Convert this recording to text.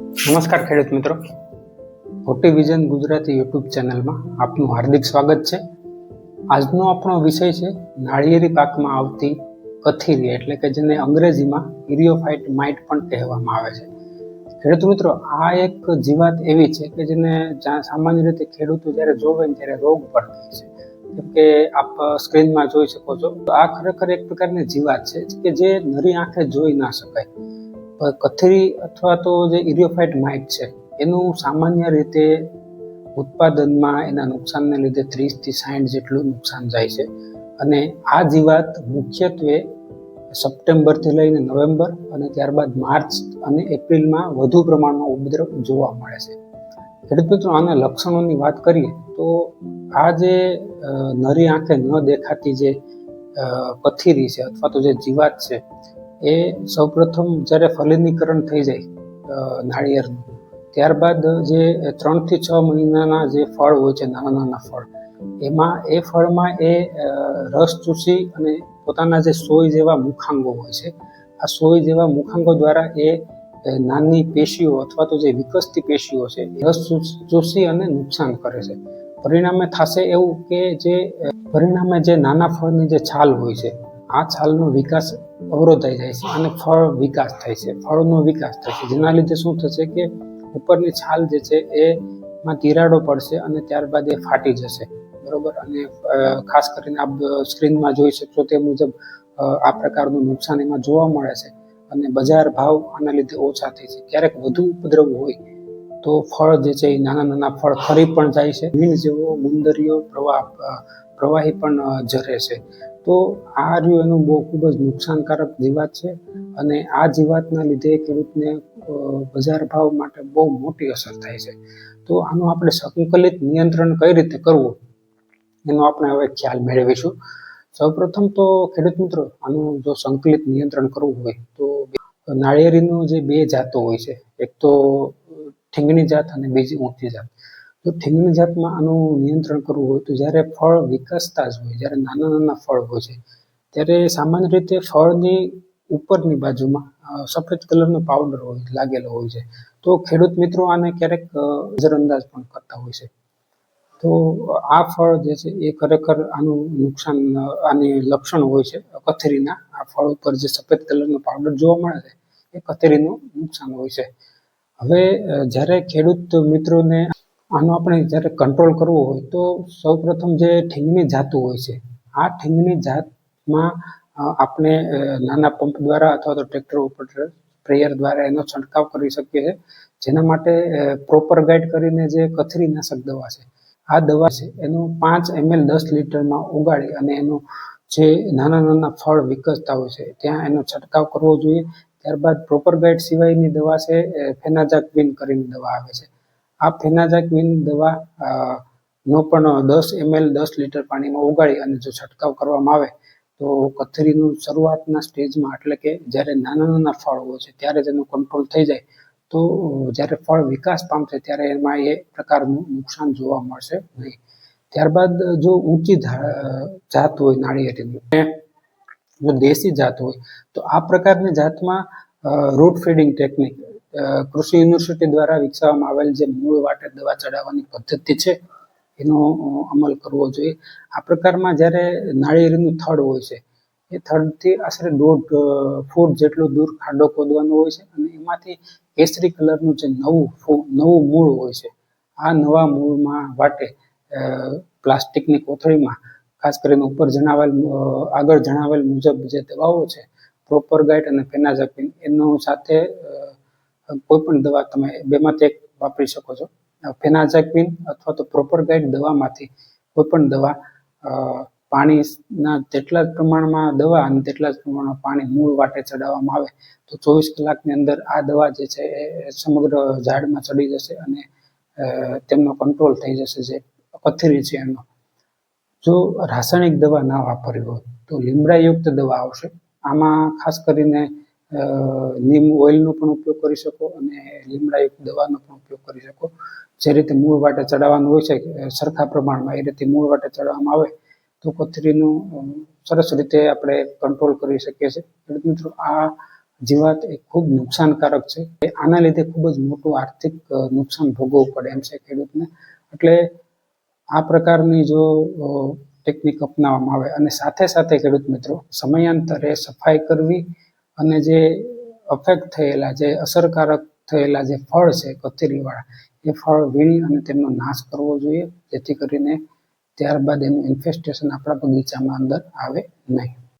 નમસ્કાર ખેડૂત મિત્રો. મોટી વિઝન ગુજરાતી યુટ્યુબ ચેનલમાં આપનું હાર્દિક સ્વાગત છે. આજનો આપણો વિષય છે, નાળિયેરી પાકમાં આવતી કથીરી, એટલે કે જેને અંગ્રેજીમાં ઇરિયોફાઇટ માઇટ પણ કહેવામાં આવે છે. ખેડૂત મિત્રો, આ એક જીવાત એવી છે કે જેને સામાન્ય રીતે ખેડૂતો જ્યારે જોવે ને ત્યારે રોગ પણ થાય છે કે આપ સ્ક્રીનમાં જોઈ શકો છો. આ ખરેખર એક પ્રકારની જીવાત છે કે જે નરી આંખે જોઈ ના શકાય. કથરી અથવા તો જે ઇરિયોફાઇટ માઇટ છે એનું સામાન્ય રીતે ઉત્પાદનમાં એના નુકસાનને લીધે ત્રીસથી સાઠ જેટલું નુકસાન જાય છે. અને આ જીવાત મુખ્યત્વે સપ્ટેમ્બરથી લઈને નવેમ્બર અને ત્યારબાદ માર્ચ અને એપ્રિલમાં વધુ પ્રમાણમાં ઉપદ્રવ જોવા મળે છે. ખેડૂત મિત્રો આના લક્ષણોની વાત કરીએ તો આ જે નરી આંખે ન દેખાતી જે અ, કથીરી છે અથવા તો જે જીવાત છે એ સૌપ્રથમ જ્યારે ફલિનીકરણ થઈ જાય નાળિયેરનું, ત્યારબાદ જે ત્રણથી છ મહિનાના જે ફળ હોય છે, નાના નાના ફળ, એમાં એ ફળમાં એ રસ ચૂસી અને પોતાના જે સોય જેવા મુખાંગો હોય છે, આ સોય જેવા મુખાંગો દ્વારા એ નાની પેશીઓ અથવા તો જે વિકસતી પેશીઓ છે રસ ચૂસી અને નુકસાન કરે છે. પરિણામે થશે એવું કે જે પરિણામે જે નાના ફળની જે છાલ હોય છે આ છાલનો વિકાસ અવરોધાઈ જાય છે અને ફળ વિકાસ થાય છે, ફળનો વિકાસ થાય છે. જેના લીધે શું થશે કે ઉપરની છાલ જે છે એમાં તિરાડો પડશે અને ત્યારબાદ એ ફાટી જશે. બરોબર? અને ખાસ કરીને આપ સ્ક્રીનમાં જોઈ શકશો તે મુજબ આ પ્રકારનું નુકસાન એમાં જોવા મળે છે અને બજાર ભાવ આના લીધે ઓછા થાય છે. ક્યારેક વધુ ઉપદ્રવ હોય તો ફળ જે છે એ નાના નાના ફળ ખરી પણ જાય છે. મીણ જેવો ગુંદરીઓ પ્રવાહ પ્રવાહી પણ જરે છે. તો આ એનું બહુ ખૂબ જ નુકસાનકારક જીવાત છે અને આ જીવાતના લીધે ખેડૂતને બજાર ભાવ માટે બહુ મોટી અસર થાય છે. તો આનું આપણે સંકલિત નિયંત્રણ કઈ રીતે કરવું, એનો આપણે હવે ખ્યાલ મેળવીશું. સૌપ્રથમ તો ખેડૂત મિત્રો, આનું જો સંકલિત નિયંત્રણ કરવું હોય તો નાળિયેરીનું જે બે જાતો હોય છે, એક તો ઠીંગણી જાત અને બીજી ઊંચી જાત. તો ઠીંગણી જાતમાં આનું નિયંત્રણ કરવું હોય તો જ્યારે ફળ વિકસતા જ હોય, જ્યારે નાના નાના ફળ હોય છે, ત્યારે સામાન્ય રીતે ફળની ઉપરની બાજુમાં સફેદ કલરનો પાવડર હોય, લાગેલો હોય છે. તો ખેડૂત મિત્રો આને ક્યારેક નજરઅંદાજ પણ કરતા હોય છે. તો આ ફળ જે છે એ ખરેખર આનું નુકસાન, આની લક્ષણ હોય છે. કથેરીના આ ફળ ઉપર જે સફેદ કલરનો પાવડર જોવા મળે છે, એ કથેરીનું નુકસાન હોય છે. હવે જ્યારે ખેડૂત મિત્રોને આનો આપણે જ્યારે કંટ્રોલ કરવો હોય તો સૌપ્રથમ જે ઠીંગની જાતું હોય છે, આ ઠીંગની જાતમાં આપણે નાના પંપ દ્વારા અથવા તો ટ્રેક્ટર ઉપર સ્પ્રેયર દ્વારા એનો છંટકાવ કરી શકીએ છીએ. જેના માટે પ્રોપર ગાઈડ કરીને જે કથરીનાશક દવા છે, આ દવા છે, એનું પાંચ એમએલ દસ લીટરમાં ઉગાડી અને એનું જે નાના નાના ફળ વિકસતા હોય છે, ત્યાં એનો છંટકાવ કરવો જોઈએ. ત્યારબાદ પ્રોપર ગાઈડ સિવાયની દવા છે ફેનાજાક્વિન કરીને દવા આવે છે. આ ફેનાજાકવિન દવા નો પણ દસ એમએલ, દસ લીટર પાણીમાં ઉગાડી અને જો છંટકાવ કરવામાં આવે, તો કથરીનું શરૂઆતના સ્ટેજમાં એટલે કે જ્યારે નાના નાના ફળ હોય છે, ત્યારે તેનું કંટ્રોલ થઈ જાય. તો જ્યારે ફળ વિકાસ પામશે ત્યારે એમાં એ પ્રકારનું નુકસાન જોવા મળશે નહીં. ત્યારબાદ જો ઊંચી જાત હોય નાળિયેરીની જો દેશી જાત હોય, તો આ પ્રકારની જાતમાં રૂટ ફીડિંગ ટેકનિક કૃષિ યુનિવર્સિટી દ્વારા વિકસાવવામાં આવેલ જે મૂળ વાટે દવા ચડાવવાની પદ્ધતિ છે, એનો અમલ કરવો જોઈએ. આ પ્રકારમાં જ્યારે નાળિયેરીનું થડ હોય છે, એ થડથી આશરે દોઢ ફૂટ જેટલો દૂર ખાડો ખોદવાનો હોય છે અને એમાંથી કેસરી કલરનું જે નવું નવું મૂળ હોય છે, આ નવા મૂળમાં વાટે પ્લાસ્ટિકની કોથળીમાં, ખાસ કરીને ઉપર જણાવેલ આગળ જણાવેલ મુજબ જે દવાઓ છે, પ્રોપર ગાઈડ અને ફેનાઝાપિન એનો સાથે કોઈ પણ દવા તમે બેમાંથી એક વાપરી શકો છો. ફેનાઝાક્વિન અથવા તો પ્રોપર ગાઈડ દવામાંથી કોઈ પણ દવા પાણીના જેટલા જ પ્રમાણમાં દવા અને તેટલા જ પ્રમાણમાં પાણી મૂળ વાટે ચડાવવામાં આવે, તો ચોવીસ કલાકની અંદર આ દવા જે છે એ સમગ્ર ઝાડમાં ચડી જશે અને તેમનો કંટ્રોલ થઈ જશે જે પથ્થરી છે એનો. જો રાસાયણિક દવા ના વાપરવી હોય તો લીમડાયુક્ત દવા આવશે. આમાં ખાસ કરીને નીમ ઓઇલનો પણ ઉપયોગ કરી શકો અને લીમડાયુક્ત દવાનો પણ ઉપયોગ કરી શકો. જે રીતે મૂળ વાટે ચડાવવાનું હોય છે સરખા પ્રમાણમાં એ રીતે મૂળ વાટે ચડાવવામાં આવે તો પથરીનું સરસ રીતે આપણે કંટ્રોલ કરી શકીએ છીએ. ખેડૂત મિત્રો, આ જીવાત એ ખૂબ નુકસાનકારક છે. આના લીધે ખૂબ જ મોટું આર્થિક નુકસાન ભોગવવું પડે એમ છે ખેડૂતને. એટલે આ પ્રકારની જો ટેકનિક અપનાવવામાં આવે અને સાથે સાથે ખેડૂત મિત્રો, સમયાંતરે સફાઈ કરવી અને જે અફેક્ટ થયેલા, જે અસરકારક થયેલા જે ફળ છે, કથેરીવાળા, એ ફળ વીણી અને તેમનો નાશ કરવો જોઈએ, જેથી કરીને ત્યારબાદ એનું ઇન્ફેસ્ટેશન આપણા બગીચામાં અંદર આવે નહીં.